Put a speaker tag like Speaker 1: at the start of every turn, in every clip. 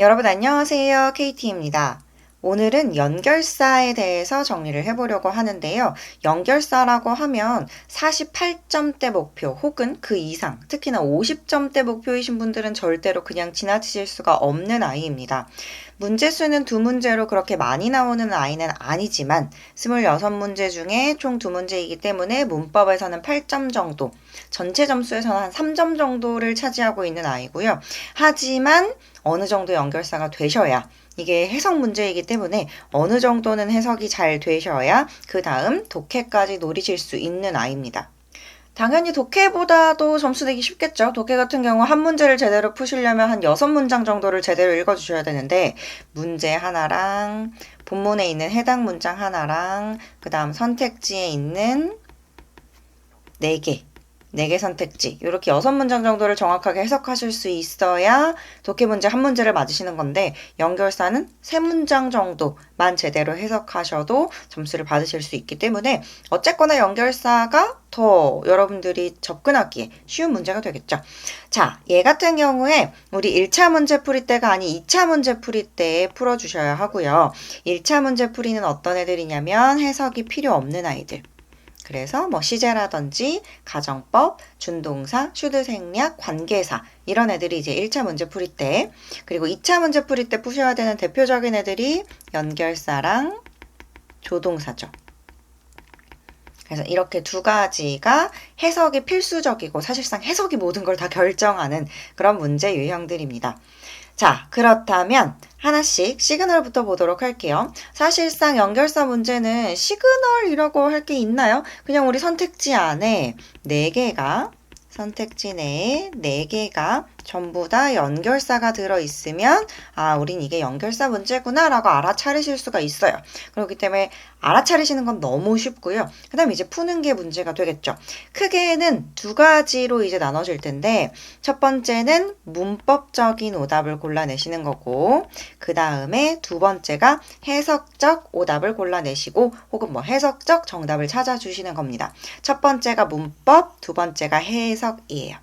Speaker 1: 여러분 안녕하세요. KT입니다. 오늘은 연결사에 대해서 정리를 해보려고 하는데요. 연결사라고 하면 48점대 목표 혹은 그 이상, 특히나 50점대 목표이신 분들은 절대로 그냥 지나치실 수가 없는 아이입니다. 문제수는 두 문제로 그렇게 많이 나오는 아이는 아니지만 26문제 중에 총 두 문제이기 때문에 문법에서는 8점 정도, 전체 점수에서는 한 3점 정도를 차지하고 있는 아이고요. 하지만 어느 정도 연결사가 되셔야 이게 해석 문제이기 때문에 어느 정도는 해석이 잘 되셔야 그 다음 독해까지 노리실 수 있는 아이입니다. 당연히 독해보다도 점수 내기 쉽겠죠. 독해 같은 경우 한 문제를 제대로 푸시려면 한 여섯 문장 정도를 제대로 읽어주셔야 되는데 문제 하나랑 본문에 있는 해당 문장 하나랑 그 다음 선택지에 있는 네 개, 네 개 선택지 이렇게 여섯 문장 정도를 정확하게 해석하실 수 있어야 독해 문제 한 문제를 맞으시는 건데 연결사는 세 문장 정도만 제대로 해석하셔도 점수를 받으실 수 있기 때문에 어쨌거나 연결사가 더 여러분들이 접근하기에 쉬운 문제가 되겠죠. 자, 얘 같은 경우에 우리 1차 문제 풀이 때가 아닌 2차 문제 풀이 때에 풀어주셔야 하고요. 1차 문제 풀이는 어떤 애들이냐면 해석이 필요 없는 아이들. 그래서 뭐 시제라든지 가정법, 준동사, 슈드 생략, 관계사 이런 애들이 이제 1차 문제 풀이 때 그리고 2차 문제 풀이 때 푸셔야 되는 대표적인 애들이 연결사랑 조동사죠. 그래서 이렇게 두 가지가 해석이 필수적이고 사실상 해석이 모든 걸 다 결정하는 그런 문제 유형들입니다. 자, 그렇다면 하나씩 시그널부터 보도록 할게요. 사실상 연결사 문제는 시그널이라고 할 게 있나요? 그냥 우리 선택지 안에 4개가 선택지 내에 4개가 전부 다 연결사가 들어있으면 아, 우린 이게 연결사 문제구나 라고 알아차리실 수가 있어요. 그렇기 때문에 알아차리시는 건 너무 쉽고요. 그 다음 이제 푸는 게 문제가 되겠죠. 크게는 두 가지로 이제 나눠질 텐데 첫 번째는 문법적인 오답을 골라내시는 거고 그 다음에 두 번째가 해석적 오답을 골라내시고 혹은 뭐 해석적 정답을 찾아주시는 겁니다. 첫 번째가 문법, 두 번째가 해석이에요.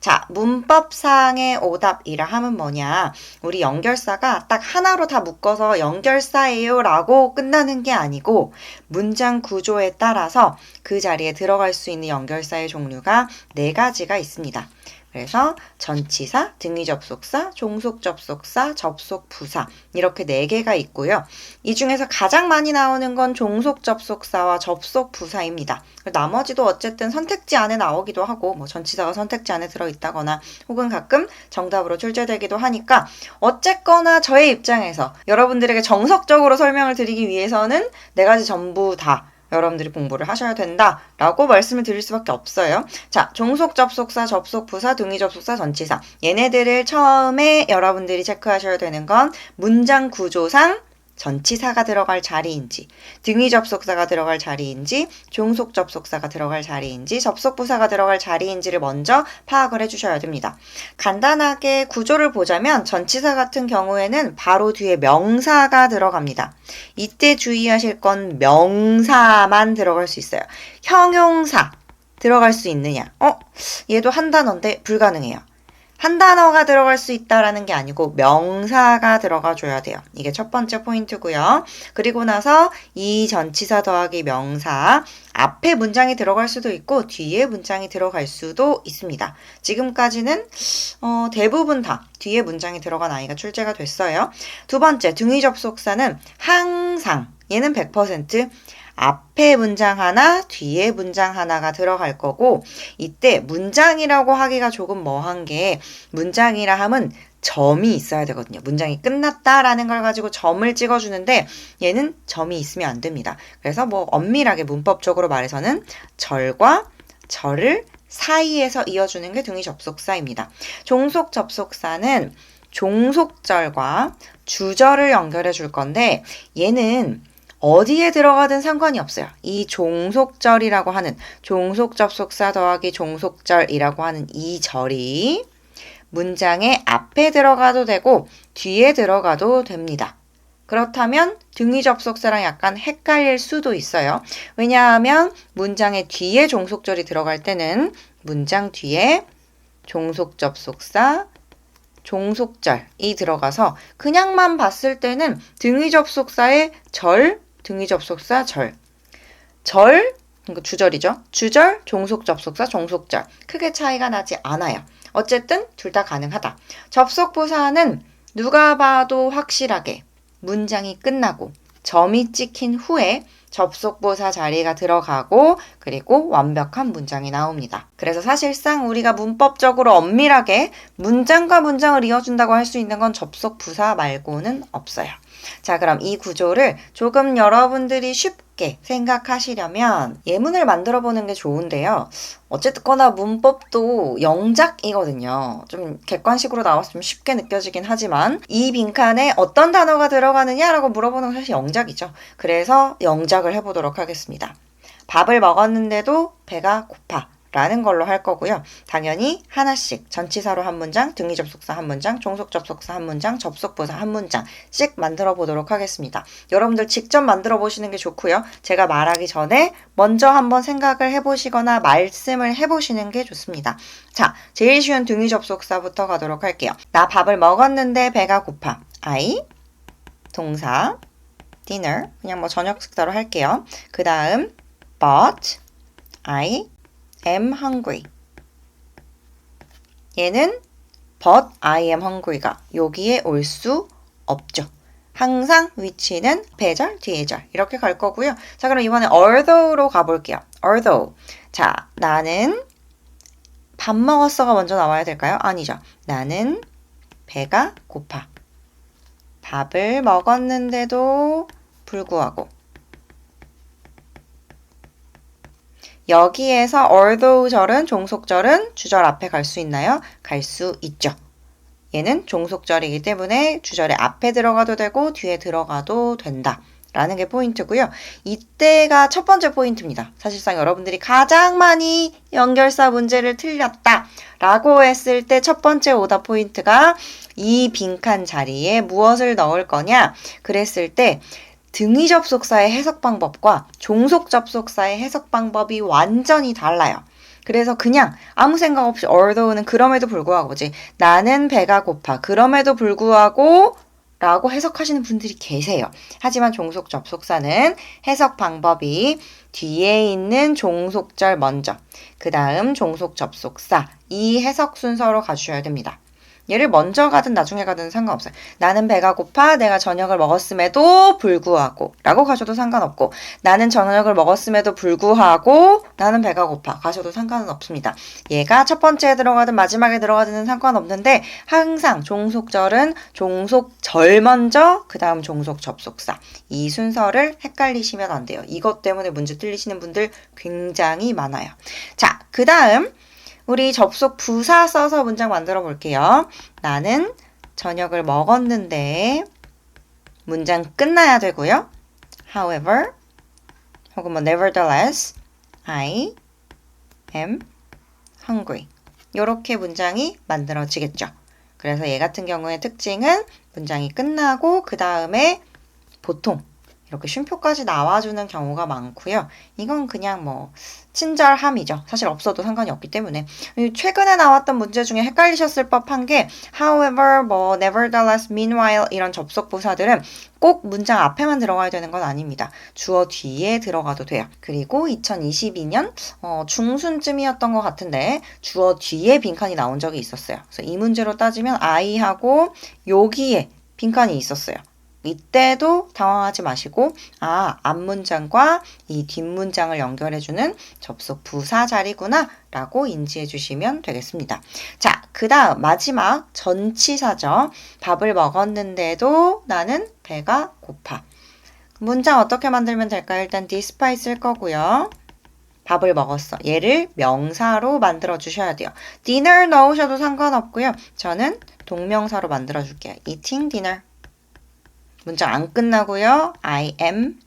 Speaker 1: 자, 문법상의 오답이라 하면 뭐냐. 우리 연결사가 딱 하나로 다 묶어서 연결사예요 라고 끝나는 게 아니고 문장 구조에 따라서 그 자리에 들어갈 수 있는 연결사의 종류가 네 가지가 있습니다. 그래서 전치사, 등위접속사, 종속접속사, 접속부사 이렇게 네 개가 있고요. 이 중에서 가장 많이 나오는 건 종속접속사와 접속부사입니다. 나머지도 어쨌든 선택지 안에 나오기도 하고 뭐 전치사가 선택지 안에 들어있다거나 혹은 가끔 정답으로 출제되기도 하니까 어쨌거나 저의 입장에서 여러분들에게 정석적으로 설명을 드리기 위해서는 네 가지 전부 다 여러분들이 공부를 하셔야 된다라고 말씀을 드릴 수밖에 없어요. 자, 종속 접속사, 접속 부사, 등위 접속사, 전치사. 얘네들을 처음에 여러분들이 체크하셔야 되는 건 문장 구조상 전치사가 들어갈 자리인지, 등위 접속사가 들어갈 자리인지, 종속 접속사가 들어갈 자리인지, 접속부사가 들어갈 자리인지를 먼저 파악을 해주셔야 됩니다. 간단하게 구조를 보자면 전치사 같은 경우에는 바로 뒤에 명사가 들어갑니다. 이때 주의하실 건 명사만 들어갈 수 있어요. 형용사 들어갈 수 있느냐? 어? 얘도 한 단어인데 불가능해요. 한 단어가 들어갈 수 있다라는 게 아니고 명사가 들어가 줘야 돼요. 이게 첫 번째 포인트고요. 그리고 나서 이 전치사 더하기 명사 앞에 문장이 들어갈 수도 있고 뒤에 문장이 들어갈 수도 있습니다. 지금까지는 어, 대부분 다 뒤에 문장이 들어간 아이가 출제가 됐어요. 두 번째 등위 접속사는 항상 얘는 100% 앞에 문장 하나, 뒤에 문장 하나가 들어갈 거고, 이때 문장이라고 하기가 조금 뭐한 게, 문장이라 함은 점이 있어야 되거든요. 문장이 끝났다라는 걸 가지고 점을 찍어주는데, 얘는 점이 있으면 안 됩니다. 그래서 뭐 엄밀하게 문법적으로 말해서는 절과 절을 사이에서 이어주는 게 등위 접속사입니다. 종속 접속사는 종속절과 주절을 연결해 줄 건데, 얘는 어디에 들어가든 상관이 없어요. 이 종속절이라고 하는 종속 접속사 더하기 종속절이라고 하는 이 절이 문장의 앞에 들어가도 되고 뒤에 들어가도 됩니다. 그렇다면 등위 접속사랑 약간 헷갈릴 수도 있어요. 왜냐하면 문장의 뒤에 종속절이 들어갈 때는 문장 뒤에 종속 접속사 종속절이 들어가서 그냥만 봤을 때는 등위 접속사의 절, 등위 접속사 절. 절, 그러니까 주절이죠. 주절, 종속 접속사, 종속절. 크게 차이가 나지 않아요. 어쨌든 둘 다 가능하다. 접속 부사는 누가 봐도 확실하게 문장이 끝나고 점이 찍힌 후에 접속부사 자리가 들어가고 그리고 완벽한 문장이 나옵니다. 그래서 사실상 우리가 문법적으로 엄밀하게 문장과 문장을 이어준다고 할 수 있는 건 접속부사 말고는 없어요. 자, 그럼 이 구조를 조금 여러분들이 쉽게 생각하시려면 예문을 만들어 보는 게 좋은데요. 어쨌거나 문법도 영작이거든요. 좀 객관식으로 나왔으면 쉽게 느껴지긴 하지만 이 빈칸에 어떤 단어가 들어가느냐라고 물어보는 건 사실 영작이죠. 그래서 영작을 해보도록 하겠습니다. 밥을 먹었는데도 배가 고파. 라는 걸로 할 거고요. 당연히 하나씩 전치사로 한 문장, 등위 접속사 한 문장, 종속 접속사 한 문장, 접속 부사 한 문장씩 만들어 보도록 하겠습니다. 여러분들 직접 만들어 보시는 게 좋고요. 제가 말하기 전에 먼저 한번 생각을 해 보시거나 말씀을 해 보시는 게 좋습니다. 자, 제일 쉬운 등위 접속사부터 가도록 할게요. 나 밥을 먹었는데 배가 고파. I 동사 dinner 그냥 뭐 저녁 식사로 할게요. 그 다음 but I am hungry. 얘는 but I am hungry가 여기에 올 수 없죠. 항상 위치는 배절, 뒤에절 이렇게 갈 거고요. 자 그럼 이번에 although로 가볼게요. although 자 나는 밥 먹었어가 먼저 나와야 될까요? 아니죠. 나는 배가 고파. 밥을 먹었는데도 불구하고 여기에서 although 절은 종속절은 주절 앞에 갈 수 있나요? 갈 수 있죠. 얘는 종속절이기 때문에 주절의 앞에 들어가도 되고 뒤에 들어가도 된다. 라는 게 포인트고요. 이때가 첫 번째 포인트입니다. 사실상 여러분들이 가장 많이 연결사 문제를 틀렸다. 라고 했을 때 첫 번째 오답 포인트가 이 빈칸 자리에 무엇을 넣을 거냐? 그랬을 때 등위 접속사의 해석 방법과 종속 접속사의 해석 방법이 완전히 달라요. 그래서 그냥 아무 생각 없이 although는 그럼에도 불구하고지 나는 배가 고파 그럼에도 불구하고 라고 해석하시는 분들이 계세요. 하지만 종속 접속사는 해석 방법이 뒤에 있는 종속절 먼저, 그 다음 종속 접속사, 이 해석 순서로 가주셔야 됩니다. 얘를 먼저 가든 나중에 가든 상관없어요. 나는 배가 고파 내가 저녁을 먹었음에도 불구하고 라고 가셔도 상관없고 나는 저녁을 먹었음에도 불구하고 나는 배가 고파 가셔도 상관은 없습니다. 얘가 첫 번째에 들어가든 마지막에 들어가든 상관없는데 항상 종속절은 종속절 먼저 그 다음 종속 접속사 이 순서를 헷갈리시면 안 돼요. 이것 때문에 문제 틀리시는 분들 굉장히 많아요. 자, 그 다음 우리 접속 부사 써서 문장 만들어 볼게요. 나는 저녁을 먹었는데 문장 끝나야 되고요. However 혹은 뭐 nevertheless I am hungry. 이렇게 문장이 만들어지겠죠. 그래서 얘 같은 경우의 특징은 문장이 끝나고 그 다음에 보통 이렇게 쉼표까지 나와주는 경우가 많고요. 이건 그냥 뭐 친절함이죠. 사실 없어도 상관이 없기 때문에 최근에 나왔던 문제 중에 헷갈리셨을 법한 게 however, 뭐 nevertheless, meanwhile 이런 접속 부사들은 꼭 문장 앞에만 들어가야 되는 건 아닙니다. 주어 뒤에 들어가도 돼요. 그리고 2022년 어, 중순쯤이었던 것 같은데 주어 뒤에 빈칸이 나온 적이 있었어요. 그래서 이 문제로 따지면 I하고 여기에 빈칸이 있었어요. 이때도 당황하지 마시고 아 앞문장과 이 뒷문장을 연결해주는 접속 부사 자리구나 라고 인지해 주시면 되겠습니다. 자, 그 다음 마지막 전치사죠. 밥을 먹었는데도 나는 배가 고파. 문장 어떻게 만들면 될까요? 일단 despite 쓸 거고요. 밥을 먹었어. 얘를 명사로 만들어 주셔야 돼요. dinner 넣으셔도 상관없고요. 저는 동명사로 만들어 줄게요. eating dinner. 문장 안 끝나고요. I am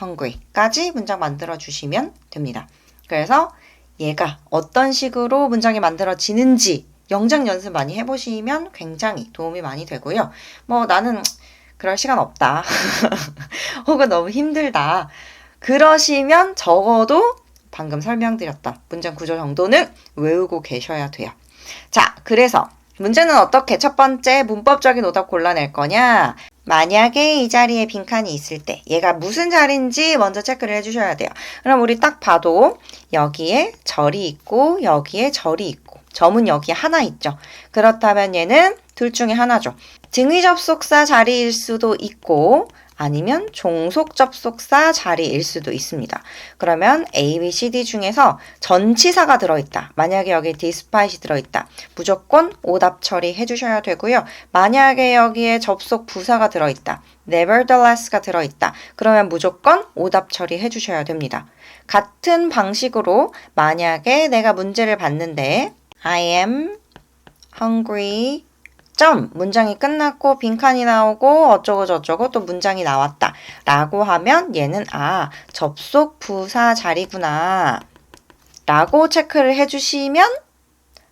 Speaker 1: hungry까지 문장 만들어 주시면 됩니다. 그래서 얘가 어떤 식으로 문장이 만들어지는지 영장 연습 많이 해보시면 굉장히 도움이 많이 되고요. 뭐 나는 그럴 시간 없다. 혹은 너무 힘들다. 그러시면 적어도 방금 설명드렸던 문장 구조 정도는 외우고 계셔야 돼요. 자, 그래서 문제는 어떻게 첫 번째 문법적인 오답 골라낼 거냐? 만약에 이 자리에 빈칸이 있을 때 얘가 무슨 자리인지 먼저 체크를 해주셔야 돼요. 그럼 우리 딱 봐도 여기에 절이 있고 여기에 절이 있고 점은 여기에 하나 있죠. 그렇다면 얘는 둘 중에 하나죠. 등위 접속사 자리일 수도 있고 아니면 종속 접속사 자리일 수도 있습니다. 그러면 A, B, C, D 중에서 전치사가 들어있다. 만약에 여기 despite이 들어있다. 무조건 오답 처리해 주셔야 되고요. 만약에 여기에 접속 부사가 들어있다. nevertheless가 들어있다. 그러면 무조건 오답 처리해 주셔야 됩니다. 같은 방식으로 만약에 내가 문제를 봤는데 I am hungry 점 문장이 끝났고 빈칸이 나오고 어쩌고 저쩌고 또 문장이 나왔다 라고 하면 얘는 아 접속 부사 자리구나 라고 체크를 해주시면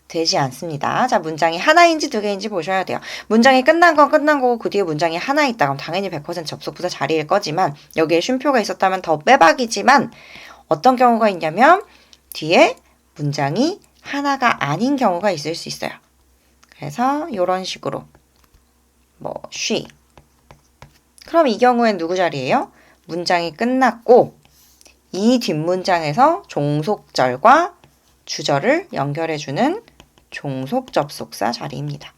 Speaker 1: 되지 않습니다. 자, 문장이 하나인지 두 개인지 보셔야 돼요. 문장이 끝난 건 끝난 거고 그 뒤에 문장이 하나 있다 그럼 당연히 100% 접속 부사 자리일 거지만 여기에 쉼표가 있었다면 더 빼박이지만 어떤 경우가 있냐면 뒤에 문장이 하나가 아닌 경우가 있을 수 있어요. 그래서 이런 식으로 뭐 she 그럼 이 경우엔 누구 자리예요? 문장이 끝났고 이 뒷문장에서 종속절과 주절을 연결해주는 종속 접속사 자리입니다.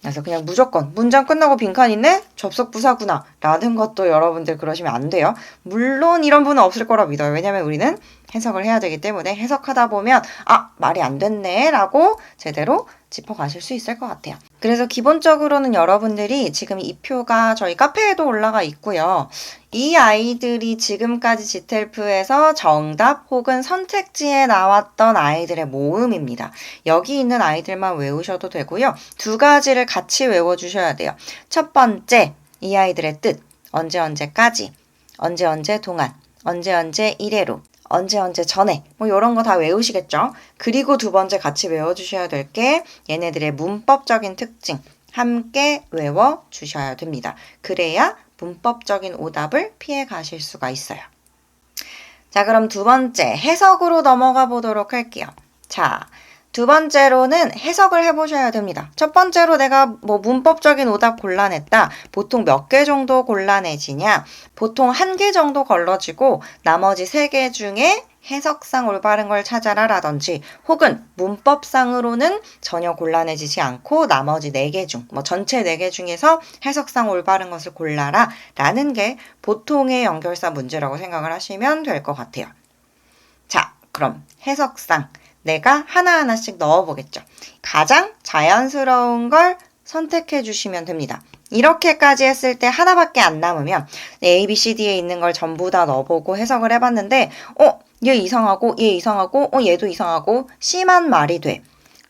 Speaker 1: 그래서 그냥 무조건 문장 끝나고 빈칸 있네? 접속 부사구나 라는 것도 여러분들 그러시면 안 돼요. 물론 이런 분은 없을 거라 믿어요. 왜냐면 우리는 해석을 해야 되기 때문에 해석하다 보면 아 말이 안 됐네 라고 제대로 짚어가실 수 있을 것 같아요. 그래서 기본적으로는 여러분들이 지금 이 표가 저희 카페에도 올라가 있고요. 이 아이들이 지금까지 지텔프에서 정답 혹은 선택지에 나왔던 아이들의 모음입니다. 여기 있는 아이들만 외우셔도 되고요. 두 가지를 같이 외워주셔야 돼요. 첫 번째, 이 아이들의 뜻. 언제 언제까지, 언제 언제 동안, 언제 언제 이래로, 언제 언제 전에 뭐 이런 거 다 외우시겠죠? 그리고 두 번째 같이 외워주셔야 될 게 얘네들의 문법적인 특징 함께 외워 주셔야 됩니다. 그래야 문법적인 오답을 피해 가실 수가 있어요. 자, 그럼 두 번째 해석으로 넘어가 보도록 할게요. 자, 두 번째로는 해석을 해보셔야 됩니다. 첫 번째로 내가 뭐 문법적인 오답 골라냈다. 보통 몇 개 정도 골라내지냐? 보통 한 개 정도 걸러지고 나머지 세 개 중에 해석상 올바른 걸 찾아라 라든지 혹은 문법상으로는 전혀 곤란해지지 않고 나머지 4개 중, 뭐 전체 4개 중에서 해석상 올바른 것을 골라라 라는 게 보통의 연결사 문제라고 생각을 하시면 될 것 같아요. 자, 그럼 해석상 내가 하나하나씩 넣어보겠죠. 가장 자연스러운 걸 선택해 주시면 됩니다. 이렇게까지 했을 때 하나밖에 안 남으면 A, B, C, D에 있는 걸 전부 다 넣어보고 해석을 해봤는데 어? 얘 이상하고 얘 이상하고 어 얘도 이상하고 C만 말이 돼.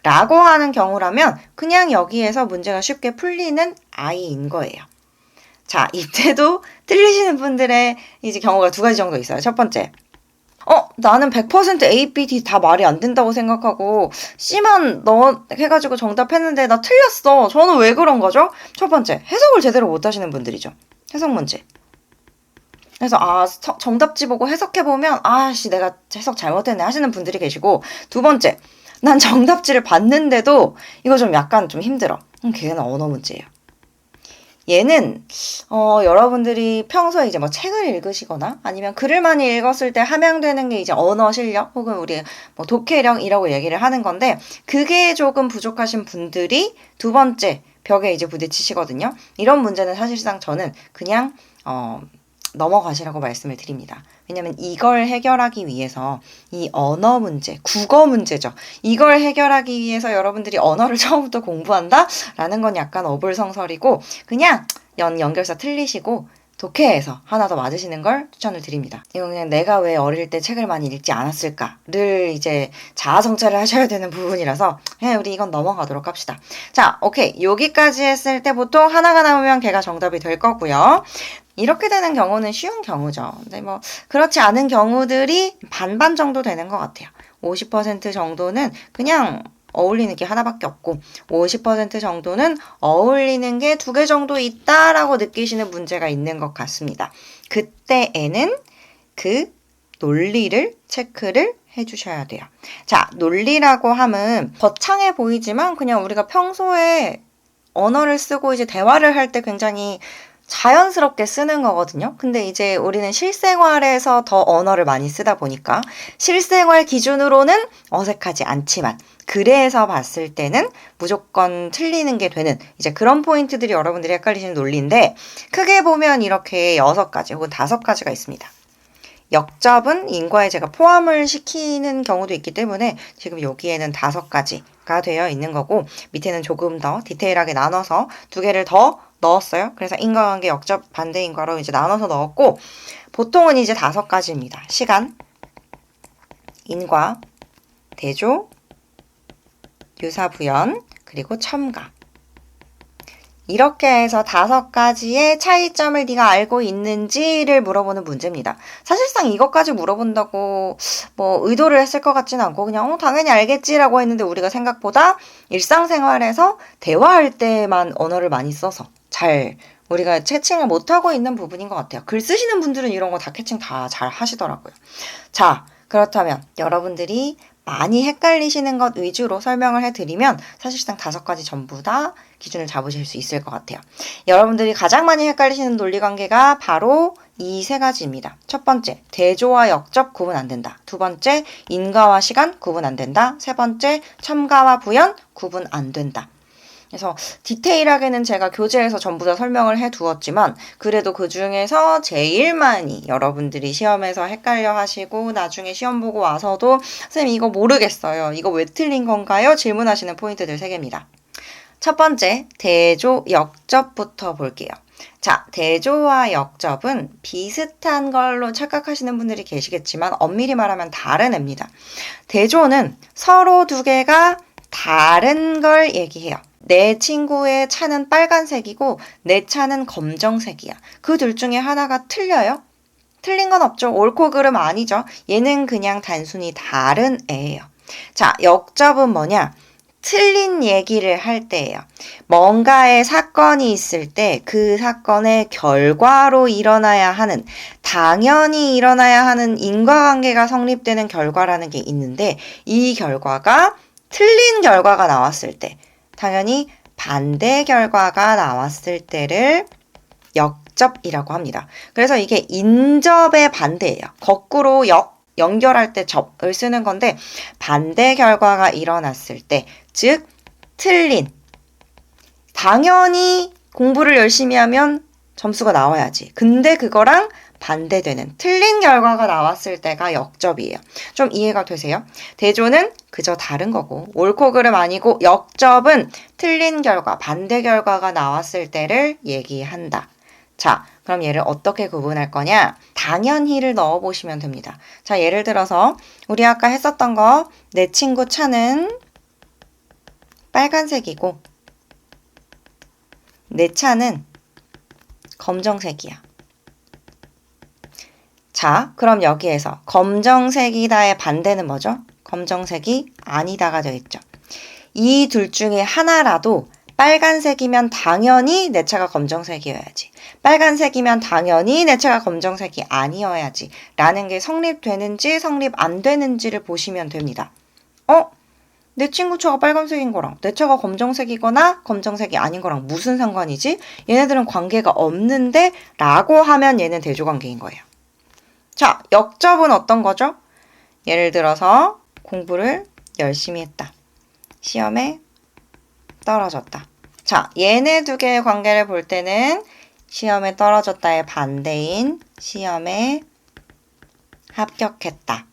Speaker 1: 라고 하는 경우라면 그냥 여기에서 문제가 쉽게 풀리는 아이인 거예요. 자, 이때도 틀리시는 분들의 이제 경우가 두 가지 정도 있어요. 첫 번째. 어, 나는 100% A, B, D 다 말이 안 된다고 생각하고 C만 넣어 해가지고 정답했는데 나 틀렸어. 저는 왜 그런 거죠? 첫 번째, 해석을 제대로 못 하시는 분들이죠. 해석 문제. 그래서 아 정답지 보고 해석해 보면 아씨 내가 해석 잘못했네 하시는 분들이 계시고 두 번째 난 정답지를 봤는데도 이거 좀 약간 좀 힘들어. 음, 걔는 언어 문제예요. 얘는 어, 여러분들이 평소에 이제 뭐 책을 읽으시거나 아니면 글을 많이 읽었을 때 함양되는 게 이제 언어 실력 혹은 우리 뭐 독해력이라고 얘기를 하는 건데 그게 조금 부족하신 분들이 두 번째 벽에 이제 부딪히시거든요. 이런 문제는 사실상 저는 그냥 어, 넘어가시라고 말씀을 드립니다. 왜냐면 이걸 해결하기 위해서 이 언어 문제, 국어 문제죠. 이걸 해결하기 위해서 여러분들이 언어를 처음부터 공부한다? 라는 건 약간 어불성설이고 그냥 연, 연결사 틀리시고 독해에서 하나 더 맞으시는 걸 추천을 드립니다. 이건 그냥 내가 왜 어릴 때 책을 많이 읽지 않았을까를 이제 자아 성찰을 하셔야 되는 부분이라서 해 우리 이건 넘어가도록 합시다. 자, 오케이. 여기까지 했을 때 보통 하나가 나오면 걔가 정답이 될 거고요. 이렇게 되는 경우는 쉬운 경우죠. 근데 뭐 그렇지 않은 경우들이 반반 정도 되는 것 같아요. 50% 정도는 그냥 어울리는 게 하나밖에 없고 50% 정도는 어울리는 게 두 개 정도 있다라고 느끼시는 문제가 있는 것 같습니다. 그때에는 그 논리를 체크를 해주셔야 돼요. 자, 논리라고 함은 거창해 보이지만 그냥 우리가 평소에 언어를 쓰고 이제 대화를 할 때 굉장히 자연스럽게 쓰는 거거든요. 근데 이제 우리는 실생활에서 더 언어를 많이 쓰다 보니까 실생활 기준으로는 어색하지 않지만 글에서 봤을 때는 무조건 틀리는 게 되는 이제 그런 포인트들이 여러분들이 헷갈리시는 논리인데 크게 보면 이렇게 여섯 가지 혹은 다섯 가지가 있습니다. 역접은 인과에 제가 포함을 시키는 경우도 있기 때문에 지금 여기에는 다섯 가지가 되어 있는 거고 밑에는 조금 더 디테일하게 나눠서 두 개를 더 넣었어요. 그래서 인과관계 역접 반대 인과로 이제 나눠서 넣었고 보통은 이제 다섯 가지입니다. 시간, 인과, 대조, 유사부연, 그리고 첨가. 이렇게 해서 다섯 가지의 차이점을 네가 알고 있는지를 물어보는 문제입니다. 사실상 이것까지 물어본다고 뭐 의도를 했을 것 같지는 않고 그냥 어, 당연히 알겠지라고 했는데 우리가 생각보다 일상생활에서 대화할 때만 언어를 많이 써서 잘 우리가 채칭을 못하고 있는 부분인 것 같아요. 글 쓰시는 분들은 이런 거 다 캐칭 다 잘 하시더라고요. 자, 그렇다면 여러분들이 많이 헷갈리시는 것 위주로 설명을 해드리면 사실상 다섯 가지 전부 다 기준을 잡으실 수 있을 것 같아요. 여러분들이 가장 많이 헷갈리시는 논리 관계가 바로 이 세 가지입니다. 첫 번째, 대조와 역접 구분 안 된다. 두 번째, 인과와 시간 구분 안 된다. 세 번째, 첨가와 부연 구분 안 된다. 그래서 디테일하게는 제가 교재에서 전부 다 설명을 해 두었지만 그래도 그 중에서 제일 많이 여러분들이 시험에서 헷갈려 하시고 나중에 시험 보고 와서도 선생님 이거 모르겠어요. 이거 왜 틀린 건가요? 질문하시는 포인트들 세 개입니다. 첫 번째, 대조 역접부터 볼게요. 자, 대조와 역접은 비슷한 걸로 착각하시는 분들이 계시겠지만 엄밀히 말하면 다른 애입니다. 대조는 서로 두 개가 다른 걸 얘기해요. 내 친구의 차는 빨간색이고 내 차는 검정색이야. 그 둘 중에 하나가 틀려요? 틀린 건 없죠. 옳고 그름 아니죠. 얘는 그냥 단순히 다른 애예요. 자, 역접은 뭐냐? 틀린 얘기를 할 때예요. 뭔가의 사건이 있을 때 그 사건의 결과로 일어나야 하는 당연히 일어나야 하는 인과관계가 성립되는 결과라는 게 있는데 이 결과가 틀린 결과가 나왔을 때 당연히 반대 결과가 나왔을 때를 역접이라고 합니다. 그래서 이게 인접의 반대예요. 거꾸로 역, 연결할 때 접을 쓰는 건데 반대 결과가 일어났을 때, 즉 틀린 당연히 공부를 열심히 하면 점수가 나와야지. 근데 그거랑 반대되는 틀린 결과가 나왔을 때가 역접이에요. 좀 이해가 되세요? 대조는 그저 다른 거고 옳고 그름 아니고 역접은 틀린 결과, 반대 결과가 나왔을 때를 얘기한다. 자, 그럼 얘를 어떻게 구분할 거냐? 당연히를 넣어 보시면 됩니다. 자, 예를 들어서 우리 아까 했었던 거 내 친구 차는 빨간색이고 내 차는 검정색이야. 자, 그럼 여기에서 검정색이다의 반대는 뭐죠? 검정색이 아니다가 되겠죠. 이 둘 중에 하나라도 빨간색이면 당연히 내 차가 검정색이어야지. 빨간색이면 당연히 내 차가 검정색이 아니어야지. 라는 게 성립되는지 성립 안 되는지를 보시면 됩니다. 어? 내 친구 차가 빨간색인 거랑 내 차가 검정색이거나 검정색이 아닌 거랑 무슨 상관이지? 얘네들은 관계가 없는데 라고 하면 얘는 대조관계인 거예요. 자, 역접은 어떤 거죠? 예를 들어서 공부를 열심히 했다. 시험에 떨어졌다. 자, 얘네 두 개의 관계를 볼 때는 시험에 떨어졌다의 반대인 시험에 합격했다.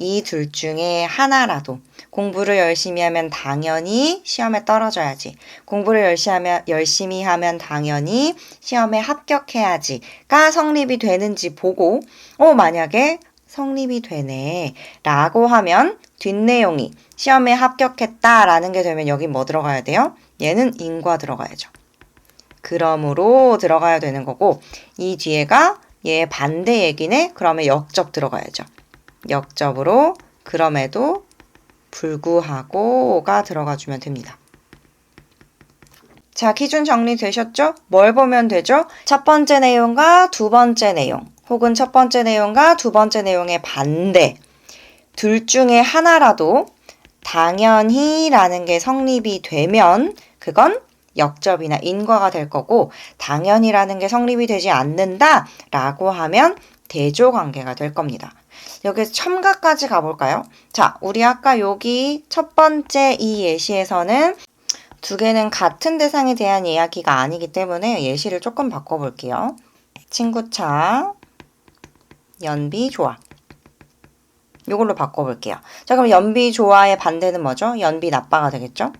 Speaker 1: 이 둘 중에 하나라도 공부를 열심히 하면 당연히 시험에 떨어져야지. 공부를 열심히 하면, 열심히 하면 당연히 시험에 합격해야지가 성립이 되는지 보고, 어, 만약에 성립이 되네. 라고 하면 뒷내용이 시험에 합격했다 라는 게 되면 여기 뭐 들어가야 돼요? 얘는 인과 들어가야죠. 그러므로 들어가야 되는 거고, 이 뒤에가 얘 반대 얘기네? 그러면 역접 들어가야죠. 역접으로 그럼에도 불구하고가 들어가 주면 됩니다. 자, 기준 정리되셨죠? 뭘 보면 되죠? 첫 번째 내용과 두 번째 내용, 혹은 첫 번째 내용과 두 번째 내용의 반대. 둘 중에 하나라도 당연히 라는 게 성립이 되면 그건 역접이나 인과가 될 거고 당연히라는 게 성립이 되지 않는다 라고 하면 대조 관계가 될 겁니다. 여기서 첨가까지 가볼까요? 자, 우리 아까 여기 첫 번째 이 예시에서는 두 개는 같은 대상에 대한 이야기가 아니기 때문에 예시를 조금 바꿔볼게요. 친구 차, 연비 좋아. 이걸로 바꿔볼게요. 자, 그럼 연비 좋아의 반대는 뭐죠? 연비 나빠가 되겠죠?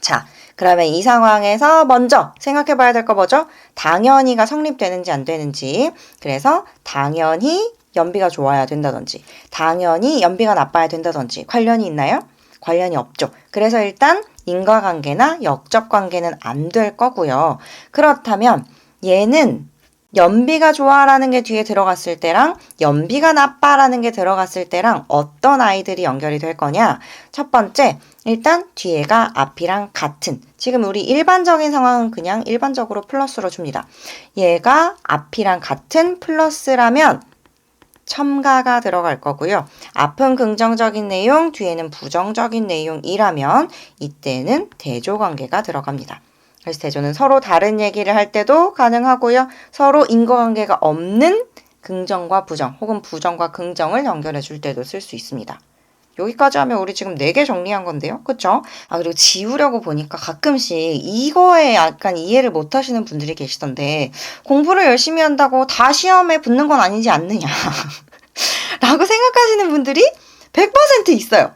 Speaker 1: 자, 그러면 이 상황에서 먼저 생각해 봐야 될 거 뭐죠? 당연히가 성립되는지 안 되는지. 그래서 당연히 연비가 좋아야 된다든지, 당연히 연비가 나빠야 된다든지 관련이 있나요? 관련이 없죠. 그래서 일단 인과관계나 역접관계는 안 될 거고요. 그렇다면 얘는 연비가 좋아라는 게 뒤에 들어갔을 때랑 연비가 나빠라는 게 들어갔을 때랑 어떤 아이들이 연결이 될 거냐? 첫 번째, 일단 뒤에가 앞이랑 같은. 지금 우리 일반적인 상황은 그냥 일반적으로 플러스로 줍니다. 얘가 앞이랑 같은 플러스라면 첨가가 들어갈 거고요. 앞은 긍정적인 내용, 뒤에는 부정적인 내용이라면 이때는 대조 관계가 들어갑니다. 그래서 대조는 서로 다른 얘기를 할 때도 가능하고요. 서로 인과관계가 없는 긍정과 부정 혹은 부정과 긍정을 연결해 줄 때도 쓸 수 있습니다. 여기까지 하면 우리 지금 4개 정리한 건데요. 그쵸? 아, 그리고 지우려고 보니까 가끔씩 이거에 약간 이해를 못 하시는 분들이 계시던데, 공부를 열심히 한다고 다 시험에 붙는 건 아니지 않느냐. 라고 생각하시는 분들이 100% 있어요.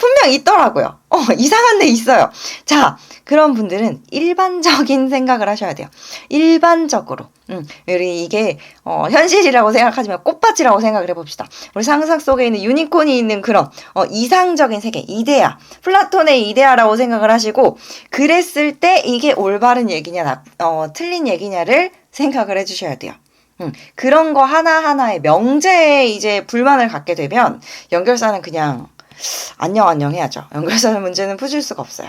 Speaker 1: 분명 있더라고요. 어, 이상한 데 있어요. 자, 그런 분들은 일반적인 생각을 하셔야 돼요. 일반적으로. 음, 우리 이게 어, 현실이라고 생각하지만 꽃밭이라고 생각을 해봅시다. 우리 상상 속에 있는 유니콘이 있는 그런 어, 이상적인 세계, 이데아, 플라톤의 이데아라고 생각을 하시고 그랬을 때 이게 올바른 얘기냐, 나, 어, 틀린 얘기냐를 생각을 해주셔야 돼요. 음, 그런 거 하나하나에 명제에 이제 불만을 갖게 되면 연결사는 그냥 안녕 안녕 해야죠. 연결사는 문제는 푸실 수가 없어요.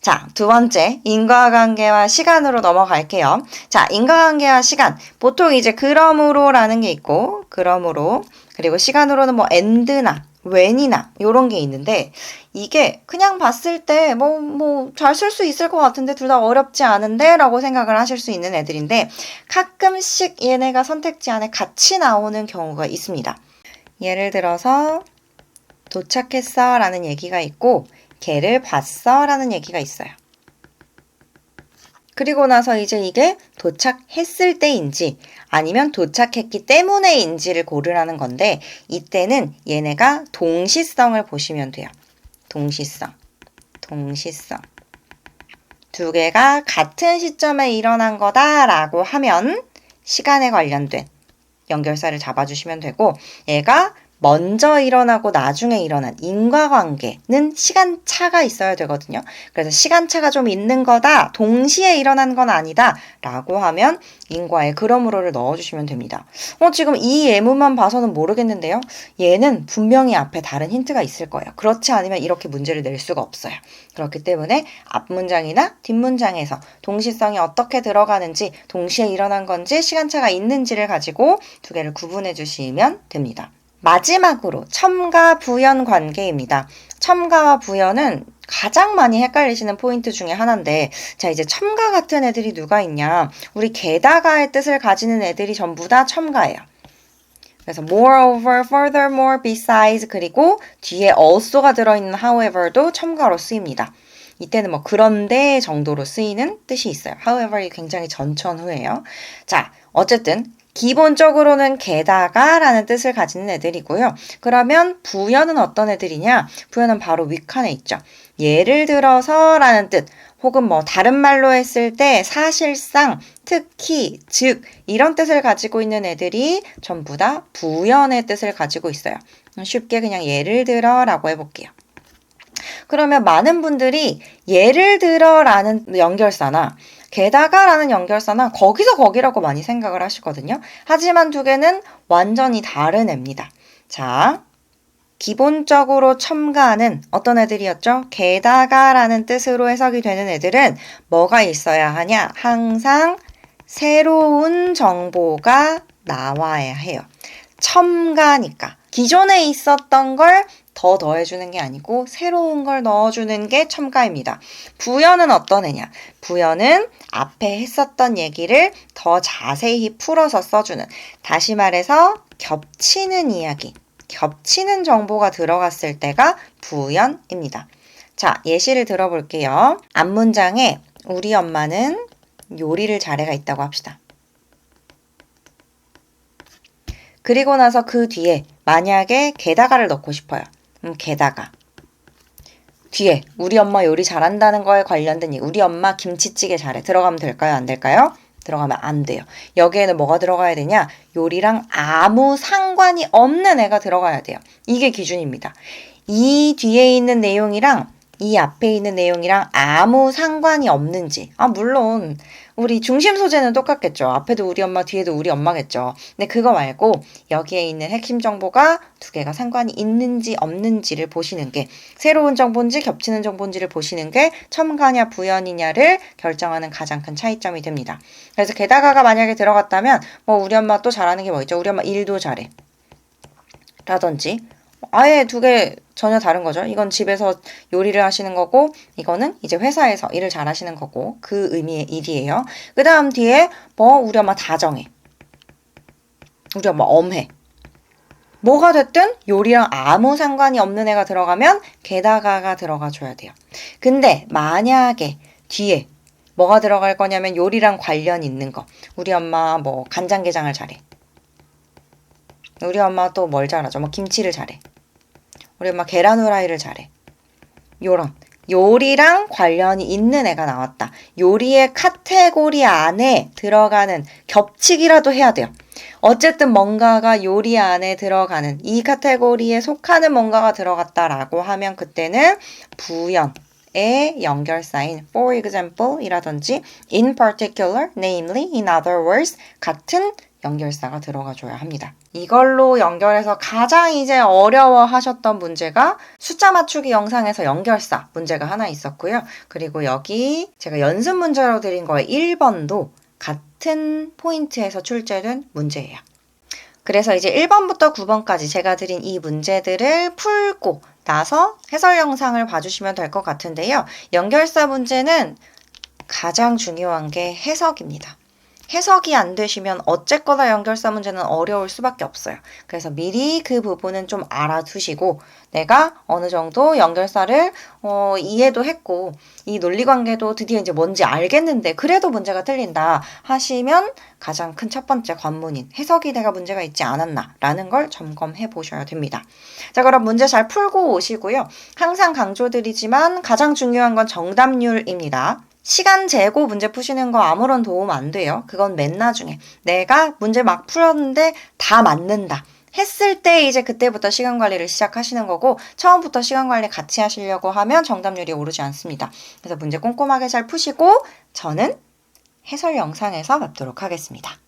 Speaker 1: 자, 두 번째, 인과관계와 시간으로 넘어갈게요. 자, 인과관계와 시간. 보통 이제 그러므로라는 게 있고, 그러므로, 그리고 시간으로는 뭐 end나, when이나, 요런 게 있는데, 이게 그냥 봤을 때, 뭐, 뭐, 잘 쓸 수 있을 것 같은데, 둘 다 어렵지 않은데? 라고 생각을 하실 수 있는 애들인데, 가끔씩 얘네가 선택지 안에 같이 나오는 경우가 있습니다. 예를 들어서, 도착했어 라는 얘기가 있고, 개를 봤어 라는 얘기가 있어요. 그리고 나서 이제 이게 도착했을 때인지 아니면 도착했기 때문에인지를 고르라는 건데 이때는 얘네가 동시성을 보시면 돼요. 동시성. 동시성. 두 개가 같은 시점에 일어난 거다라고 하면 시간에 관련된 연결사를 잡아주시면 되고 얘가 먼저 일어나고 나중에 일어난 인과관계는 시간차가 있어야 되거든요. 그래서 시간차가 좀 있는 거다. 동시에 일어난 건 아니다. 라고 하면 인과에 그러므로를 넣어주시면 됩니다. 어, 지금 이 예문만 봐서는 모르겠는데요. 얘는 분명히 앞에 다른 힌트가 있을 거예요. 그렇지 않으면 이렇게 문제를 낼 수가 없어요. 그렇기 때문에 앞문장이나 뒷문장에서 동시성이 어떻게 들어가는지, 동시에 일어난 건지, 시간차가 있는지를 가지고 두 개를 구분해 주시면 됩니다. 마지막으로 첨가 부연 관계입니다. 첨가와 부연은 가장 많이 헷갈리시는 포인트 중에 하나인데, 자, 이제 첨가 같은 애들이 누가 있냐? 우리 게다가의 뜻을 가지는 애들이 전부 다 첨가예요. 그래서 moreover, furthermore, besides, 그리고 뒤에 also가 들어있는 however도 첨가로 쓰입니다. 이때는 뭐 그런데 정도로 쓰이는 뜻이 있어요. however이 굉장히 전천후예요. 자, 어쨌든 기본적으로는 게다가라는 뜻을 가지는 애들이고요. 그러면 부연은 어떤 애들이냐? 부연은 바로 윗칸에 있죠. 예를 들어서라는 뜻, 혹은 뭐 다른 말로 했을 때 사실상, 특히, 즉 이런 뜻을 가지고 있는 애들이 전부 다 부연의 뜻을 가지고 있어요. 쉽게 그냥 예를 들어라고 해볼게요. 그러면 많은 분들이 예를 들어라는 연결사나 게다가라는 연결사나 거기서 거기라고 많이 생각을 하시거든요. 하지만 두 개는 완전히 다른 애입니다. 자, 기본적으로 첨가하는 어떤 애들이었죠? 게다가라는 뜻으로 해석이 되는 애들은 뭐가 있어야 하냐? 항상 새로운 정보가 나와야 해요. 첨가니까. 기존에 있었던 걸 더 더해주는 게 아니고 새로운 걸 넣어주는 게 첨가입니다. 부연은 어떤 애냐? 부연은 앞에 했었던 얘기를 더 자세히 풀어서 써주는. 다시 말해서 겹치는 이야기, 겹치는 정보가 들어갔을 때가 부연입니다. 자, 예시를 들어볼게요. 앞문장에 우리 엄마는 요리를 잘해가 있다고 합시다. 그리고 나서 그 뒤에 만약에 게다가를 넣고 싶어요. 음, 게다가. 뒤에 우리 엄마 요리 잘한다는 거에 관련된 얘기. 우리 엄마 김치찌개 잘해. 들어가면 될까요? 안 될까요? 들어가면 안 돼요. 여기에는 뭐가 들어가야 되냐? 요리랑 아무 상관이 없는 애가 들어가야 돼요. 이게 기준입니다. 이 뒤에 있는 내용이랑 이 앞에 있는 내용이랑 아무 상관이 없는지. 아, 물론, 우리 중심 소재는 똑같겠죠. 앞에도 우리 엄마, 뒤에도 우리 엄마겠죠. 근데 그거 말고 여기에 있는 핵심 정보가 두 개가 상관이 있는지 없는지를 보시는 게 새로운 정보인지 겹치는 정보인지를 보시는 게 첨가냐 부연이냐를 결정하는 가장 큰 차이점이 됩니다. 그래서 게다가가 만약에 들어갔다면 뭐 우리 엄마 또 잘하는 게 뭐 있죠? 우리 엄마 일도 잘해. 라든지 아예 두 개 전혀 다른 거죠. 이건 집에서 요리를 하시는 거고, 이거는 이제 회사에서 일을 잘 하시는 거고, 그 의미의 일이에요. 그 다음 뒤에, 뭐, 우리 엄마 다정해. 우리 엄마 엄해. 뭐가 됐든 요리랑 아무 상관이 없는 애가 들어가면 게다가가 들어가 줘야 돼요. 근데 만약에 뒤에 뭐가 들어갈 거냐면 요리랑 관련 있는 거. 우리 엄마 뭐 간장게장을 잘해. 우리 엄마 또 뭘 잘하죠? 뭐 김치를 잘해. 우리 엄마 계란 후라이를 잘해. 요런 요리랑 관련이 있는 애가 나왔다. 요리의 카테고리 안에 들어가는 겹치기라도 해야 돼요. 어쨌든 뭔가가 요리 안에 들어가는 이 카테고리에 속하는 뭔가가 들어갔다라고 하면 그때는 부연 의 연결사인 for example 이라든지 in particular, namely, in other words 같은 연결사가 들어가줘야 합니다. 이걸로 연결해서 가장 이제 어려워 하셨던 문제가 숫자 맞추기 영상에서 연결사 문제가 하나 있었고요. 그리고 여기 제가 연습 문제로 드린 거에 1번도 같은 포인트에서 출제된 문제예요. 그래서 이제 1번부터 9번까지 제가 드린 이 문제들을 풀고 나서 해설 영상을 봐주시면 될 것 같은데요. 연결사 문제는 가장 중요한 게 해석입니다. 해석이 안 되시면 어쨌거나 연결사 문제는 어려울 수밖에 없어요. 그래서 미리 그 부분은 좀 알아두시고 내가 어느 정도 연결사를 어, 이해도 했고 이 논리 관계도 드디어 이제 뭔지 알겠는데 그래도 문제가 틀린다 하시면 가장 큰 첫 번째 관문인 해석이 내가 문제가 있지 않았나라는 걸 점검해 보셔야 됩니다. 자 그럼 문제 잘 풀고 오시고요. 항상 강조드리지만 가장 중요한 건 정답률입니다. 시간 재고 문제 푸시는 거 아무런 도움 안 돼요. 그건 맨 나중에. 내가 문제 막 풀었는데 다 맞는다. 했을 때 이제 그때부터 시간 관리를 시작하시는 거고 처음부터 시간 관리 같이 하시려고 하면 정답률이 오르지 않습니다. 그래서 문제 꼼꼼하게 잘 푸시고 저는 해설 영상에서 뵙도록 하겠습니다.